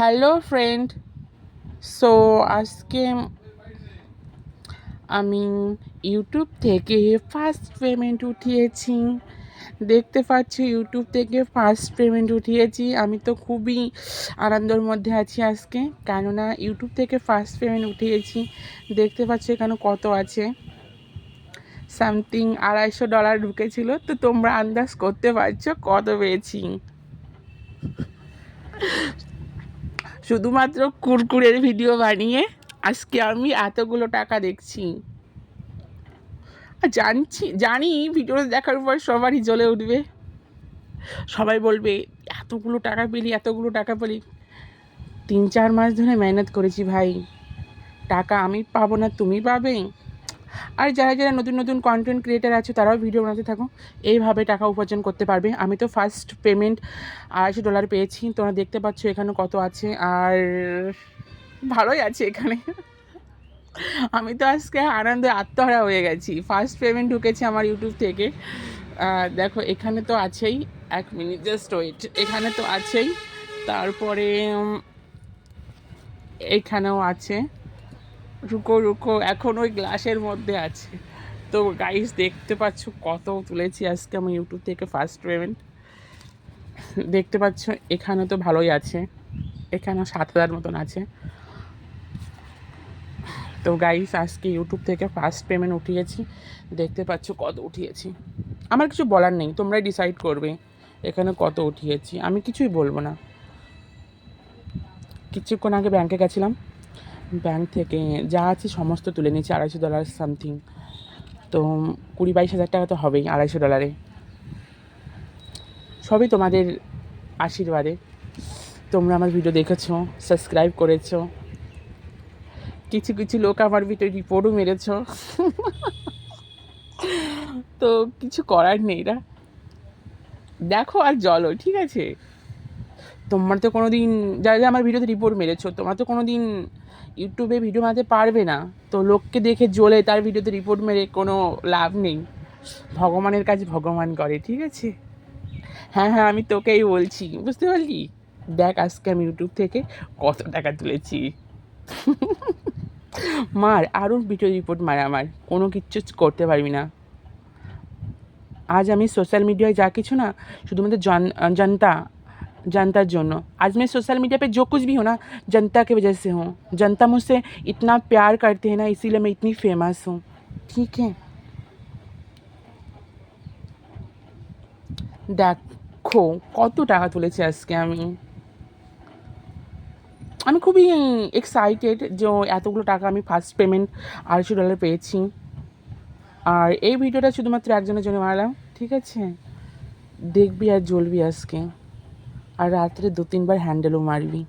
Hello friend so আজকে আমি YouTube থেকে ফার্স্ট পেমেন্ট উঠিয়েছি। দেখতে পাচ্ছি ইউটিউব থেকে ফার্স্ট পেমেন্ট উঠিয়েছি। আমি তো খুবই আনন্দের মধ্যে আছি আজকে। কেননা ইউটিউব থেকে ফার্স্ট পেমেন্ট উঠিয়েছি। দেখতে পাচ্ছি, এখানে কত আছে? সামথিং আড়াইশো ডলার ঢুকেছিল। তো তোমরা আন্দাজ করতে পারছ কত পেয়েছি। শুধুমাত্র কুরকুরের ভিডিও বানিয়ে আজকে আমি এতগুলো টাকা দেখছি। আর জানছি, জানি ভিডিও দেখার পর সবারই জ্বলে উঠবে। সবাই বলবে, এতগুলো টাকা পেলি, এতগুলো টাকা পেলি। তিন চার মাস ধরে মেহনত করেছি ভাই। টাকা আমি পাবো না, তুমি পাবে। আর যারা যারা নতুন নতুন কন্টেন্ট ক্রিয়েটার আছে, তারাও ভিডিও বানাতে থাকো। এইভাবে টাকা উপার্জন করতে পারবে। আমি তো ফার্স্ট পেমেন্ট আড়াইশো ডলার পেয়েছি। তোমরা দেখতে পাচ্ছ এখানে কত আছে। আর ভালোই আছে এখানে। আমি তো আজকে আনন্দে আত্মহারা হয়ে গেছি। ফার্স্ট পেমেন্ট ঢুকেছে আমার ইউটিউব থেকে। দেখো, এখানে তো আছেই। এক মিনিট জাস্ট ওয়েট এখানে তো আছেই। তারপরে এখানেও আছে। রুকো রুকো, এখন ওই গ্লাসের মধ্যে আছে। তো গাইস দেখতে পাচ্ছ কত তুলেছি আজকে আমি ইউটিউব থেকে ফার্স্ট পেমেন্ট দেখতে পাচ্ছ, এখানে তো ভালোই আছে। এখানেও সাত হাজার মতন আছে। তো গাইস আজকে ইউটিউব থেকে ফার্স্ট পেমেন্ট উঠিয়েছি। দেখতে পাচ্ছ কত উঠিয়েছি। আমার কিছু বলার নেই, তোমরাই ডিসাইড করবে এখানে কত উঠিয়েছি। আমি কিছুই বলব না। কিছুক্ষণ আগে ব্যাংকে গেছিলাম। ব্যাংক থেকে যা আছে সমস্ত তুলে নিয়েছি, আড়াইশো ডলার সামথিং তো কুড়ি বাইশ হাজার টাকা তো হবেই আড়াইশো ডলারে সবই তোমাদের আশীর্বাদে। তোমরা আমার ভিডিও দেখেছ সাবস্ক্রাইব করেছ। কিছু কিছু লোক আমার ভিডিও রিপোর্টও মেরেছো। তো কিছু করার নেই না দেখো আর জলো ঠিক আছে? তোমার তো কোনো দিন যারা যারা আমার ভিডিওতে রিপোর্ট মেরেছো, তোমরা তো কোনো দিন ইউটিউবে ভিডিও বানাতে পারবে না। তো লোককে দেখে জ্বলে তার ভিডিওতে রিপোর্ট মেরে কোনো লাভ নেই। ভগবানের কাজ ভগবান করে, ঠিক আছে? হ্যাঁ হ্যাঁ আমি তোকেই বলছি, বুঝতে পারলি? দেখ, আজকে আমি ইউটিউব থেকে কত টাকা তুলেছি। মার আরও ভিডিও রিপোর্ট মার আমার, কোনো কিচ্ছু করতে পারবি না। আজ আমি সোশ্যাল মিডিয়ায় যা কিছু না, শুধুমাত্র জন जनता जोनो। आज मैं सोशल मीडिया पे जो कुछ भी हो ना, जनता की वजह से हूँ। जनता मुझसे इतना प्यार करते हैं ना, इसीलिए मैं इतनी फेमस हूँ। ठीक है? দেখো কত টাকা তুলেছি আজকে আমি আমি খুবই এক্সাইটেড যে এতগুলো টাকা আমি ফার্স্ট পেমেন্ট আড়াইশো ডলার পেয়েছি আর এই ভিডিওটা শুধুমাত্র একজনের জন্য মারলাম ঠিক আছে দেখবি আর জ্বলবি আজকে আর রাত্রে দু তিনবার হ্যান্ডেলও মারবি।